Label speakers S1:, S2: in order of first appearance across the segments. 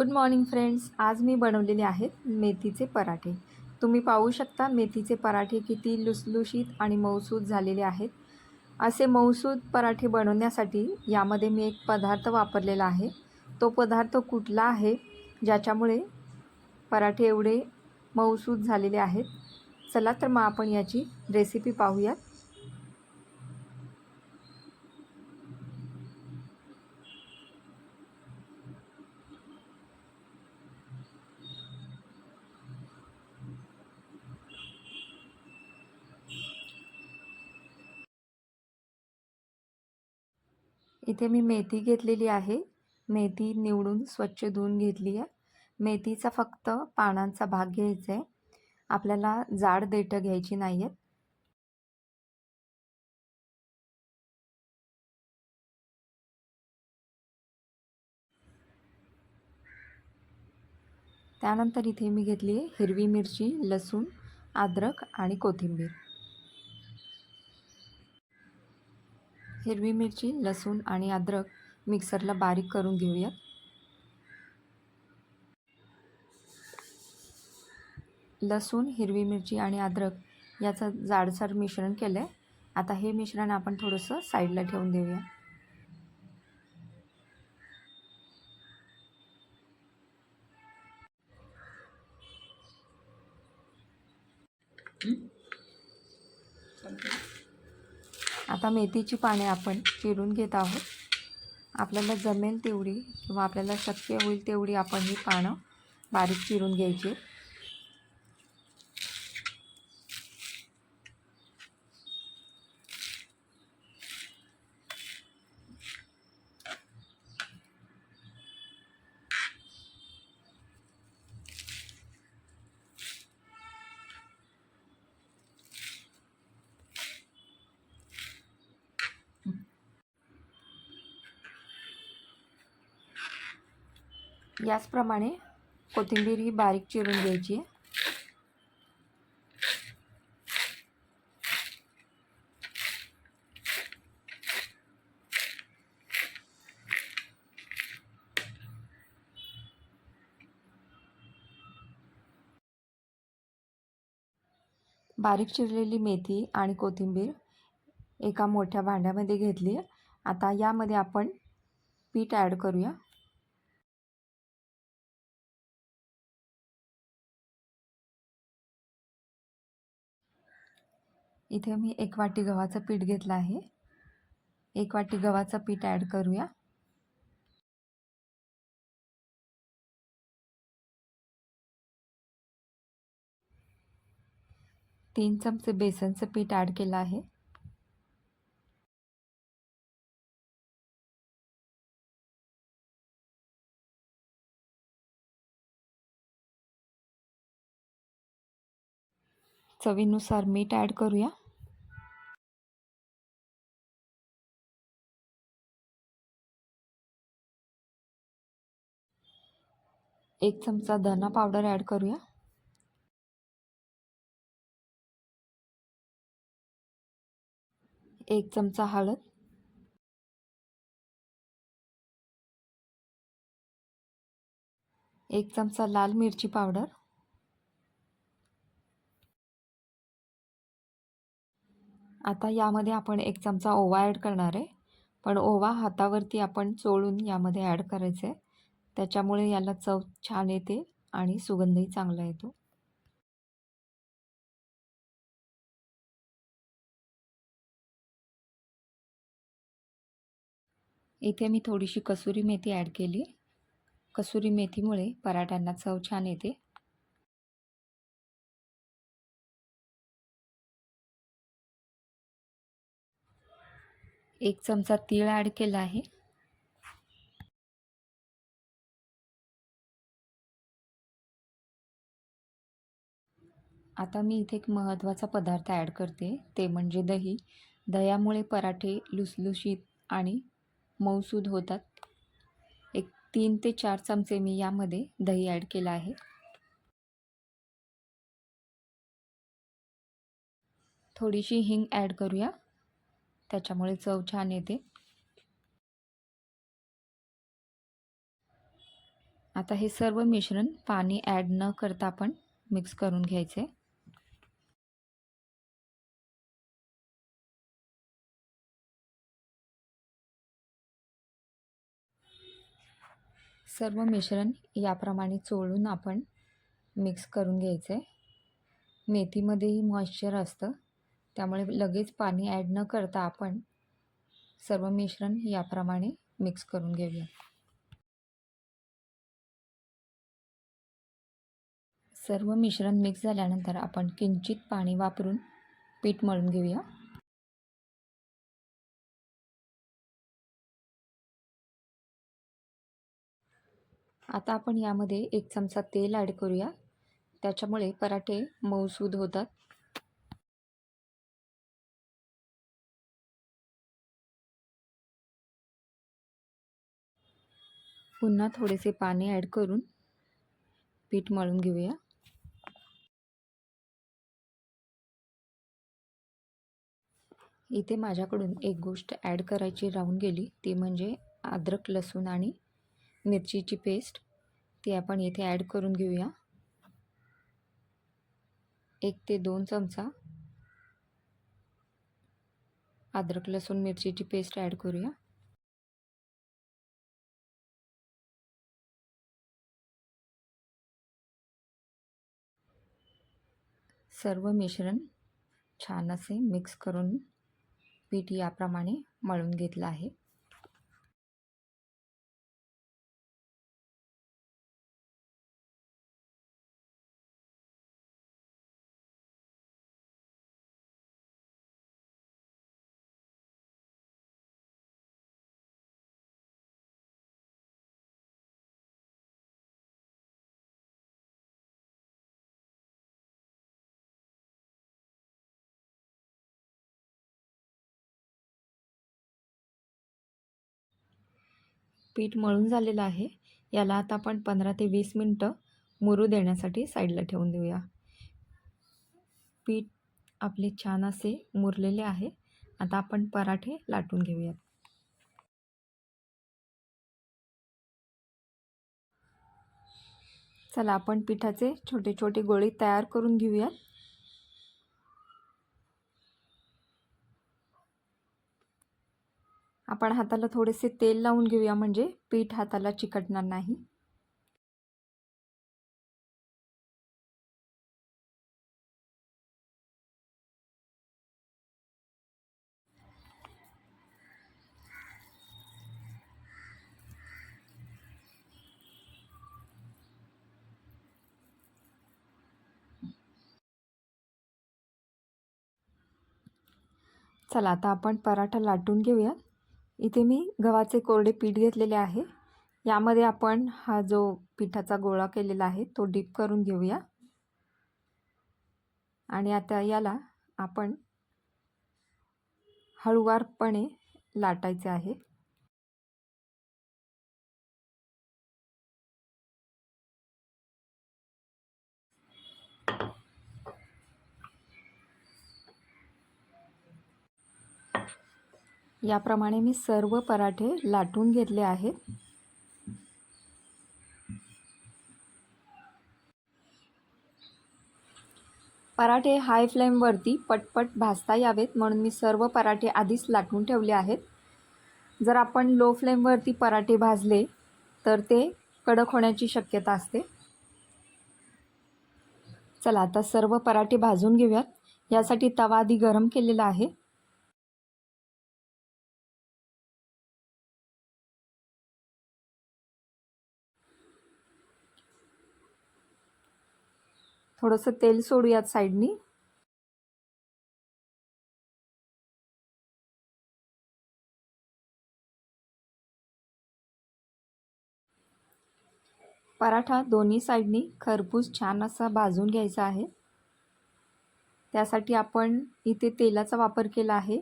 S1: Good morning friends आज मी बनवलेले आहेत मेथीचे पराठे. तुम्ही पाहू शकता मेथीचे पराठे किती लुसलुशीत आणि मऊसूद झालेले आहेत. असे मऊसूद पराठे बनवण्यासाठी यामध्ये मी एक पदार्थ वापरलेला आहे. तो पदार्थ कुठला आहे? ज्याच्यामुळे पराठे एवढे मऊसूद झालेले आहेत. चला तर मग आपण याची रेसिपी पाहूयात. इथे मी मेथी घेतलेली आहे. मेथी निवडून स्वच्छ धुवून घेतली आहे मेथीचा फक्त पानांचा भाग घ्यायचा आहे आपल्याला जाड देठं घ्यायची नाही आहेत त्यानंतर इथे मी घेतली आहे हिरवी मिरची लसूण अद्रक आणि कोथिंबीर. हिरवी मिरची लसूण आणि अद्रक मिक्सरला बारीक करून घेऊयात. लसूण हिरवी मिरची आणि अद्रक याचं जाडसर मिश्रण केलं आहे आता हे मिश्रण आपण थोडंसं साईडला ठेवून देऊया. आता मेथीची पाने आपण चिरून घेत आहोत. आपल्याला जमेल तेवढी किंवा आपल्याला शक्य होईल तेवढी आपण ही पानं बारीक चिरून घ्यायची. याचप्रमाणे कोथिंबीर ही बारीक चिरून घ्यायची आहे. बारीक चिरलेली मेथी आणि कोथिंबीर एका मोठ्या भांड्यामध्ये घेतली आता यामध्ये आपण पीठ ॲड करूया. इथे मी एक वाटी गव्हाचं पीठ घेतलं आहे. एक वाटी गव्हाचं पीठ ॲड करूया. तीन चमचे बेसनचं पीठ ॲड केलं आहे. चवीनुसार मीठ ॲड करूया. एक चमचा धना पावडर ॲड करूया. एक चमचा हळद. एक चमचा लाल मिरची पावडर. आता यामध्ये आपण एक चमचा ओवा ॲड करणार आहे. पण ओवा हातावरती आपण चोळून यामध्ये ॲड करायचं आहे त्याच्यामुळे याला चव छान येते आणि सुगंधही चांगला येतो. इथे मी थोडीशी कसुरी मेथी ॲड केली. कसुरी मेथीमुळे पराठ्यांना चव छान येते. एक चमचा तीळ ॲड केला आहे. आता मी इथे एक महत्त्वाचा पदार्थ ॲड करते. ते म्हणजे दही. दह्यामुळे पराठे लुसलुशीत आणि मऊसूद होतात. एक तीन ते चार चमचे मी यामध्ये दही ॲड केलं आहे. थोडीशी हिंग ॲड करूया. त्याच्यामुळे चव छान येते. आता हे सर्व मिश्रण पाणी ॲड न करता आपण मिक्स करून घ्यायचे. सर्व मिश्रण याप्रमाणे चोळून आपण मिक्स करून घ्यायचं आहे मेथीमध्येही मॉइश्चर असतं. त्यामुळे लगेच पाणी ॲड न करता आपण सर्व मिश्रण याप्रमाणे मिक्स करून घेऊया. सर्व मिश्रण मिक्स झाल्यानंतर आपण किंचित पाणी वापरून पीठ मळून घेऊया. आता आपण यामध्ये एक चमचा तेल ॲड करूया. त्याच्यामुळे पराठे मऊसूद होतात. पुन्हा थोडेसे पाणी ॲड करून पीठ मळून घेऊया. इथे माझ्याकडून एक गोष्ट ॲड करायची राहून गेली. ती म्हणजे अद्रक लसूण आणि मिरचीची पेस्ट ती आपण येथे ॲड करून घेऊया. एक ते दोन चमचा अद्रक लसूण मिरचीची पेस्ट ॲड करूया. सर्व मिश्रण छान असे मिक्स करून पीठ याप्रमाणे मळून घेतलं आहे. पीठ मळून झालेलं आहे. याला आता आपण पंधरा ते वीस मिनटं मुरू देण्यासाठी साईडला ठेवून देऊया. पीठ आपले छान असे मुरलेले आहे. आता आपण पराठे लाटून घेऊयात. चला आपण पिठाचे छोटे छोटे गोळे तयार करून घेऊयात. आपण हाताला थोडेसे तेल लावून घेऊया म्हणजे पीठ हाताला चिकटणार नाही. चला आता आपण पराठा लाटून घेऊया इथे मी गव्हाचे कोरडे पीठ घेतलेले आहे. यामध्ये आपण हा जो पिठाचा गोळा केलेला आहे तो डीप करून घेऊया. आणि आता याला आपण हळुवारपणे लाटायचे आहे. याप्रमाणे मी सर्व पराठे लाटून घेतले आहेत. पराठे हाय फ्लेमवरती पटपट भाजता यावेत म्हणून मी सर्व पराठे आधीच लाटून ठेवले आहेत. जर आपण लो फ्लेमवरती पराठे भाजले तर ते कडक होण्याची शक्यता असते. चला आता सर्व पराठे भाजून घेऊयात. यासाठी तवा आधी गरम केलेला आहे. थोडंसं तेल सोडूयात साईडनी. पराठा दोन्ही साईडनी खरपूस छान असा भाजून घ्यायचा आहे. त्यासाठी आपण इथे तेलाचा वापर केला आहे.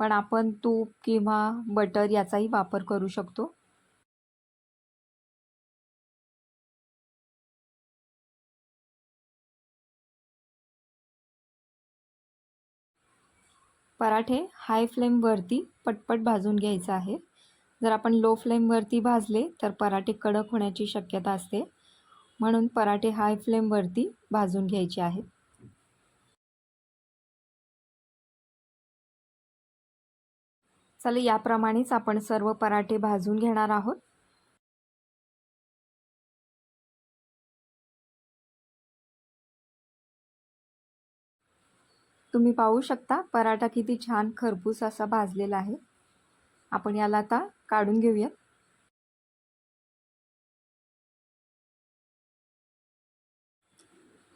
S1: पण आपण तूप किंवा बटर याचाही वापर करू शकतो. पराठे हाय फ्लेमवरती पटपट भाजून घ्यायचं आहे. जर आपण लो फ्लेमवरती भाजले तर पराठे कडक होण्याची शक्यता असते. म्हणून पराठे हाय फ्लेमवरती भाजून घ्यायचे आहेत चला याप्रमाणेच आपण सर्व पराठे भाजून घेणार आहोत. तुम्ही पाहू शकता पराठा किती छान खरपूस असा भाजलेला आहे. आपण याला आता काढून घेऊयात.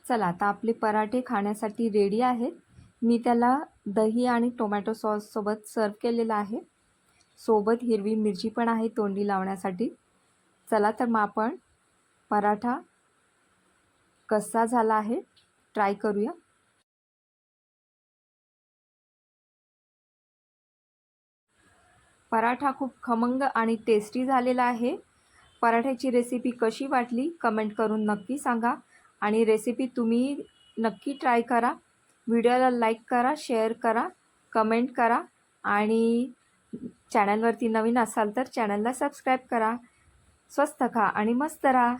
S1: चला आता आपले पराठे खाण्यासाठी रेडी आहेत. मी त्याला दही आणि टोमॅटो सॉससोबत सर्व केलेलं आहे. सोबत हिरवी मिरची पण आहे तोंडी लावण्यासाठी. चला तर मग आपण पराठा कसा झाला आहे ट्राय करूया. पराठा खूप खमंग आणि टेस्टी झालेला आहे. पराठ्याची रेसिपी कशी वाटली? कमेंट करून नक्की सांगा. आणि रेसिपी तुम्ही नक्की ट्राय करा. व्हिडिओला लाईक करा शेअर करा कमेंट करा. आणि चॅनलवरती नवीन असाल तर चॅनलला सबस्क्राईब करा. स्वस्त खा आणि मस्त राहा.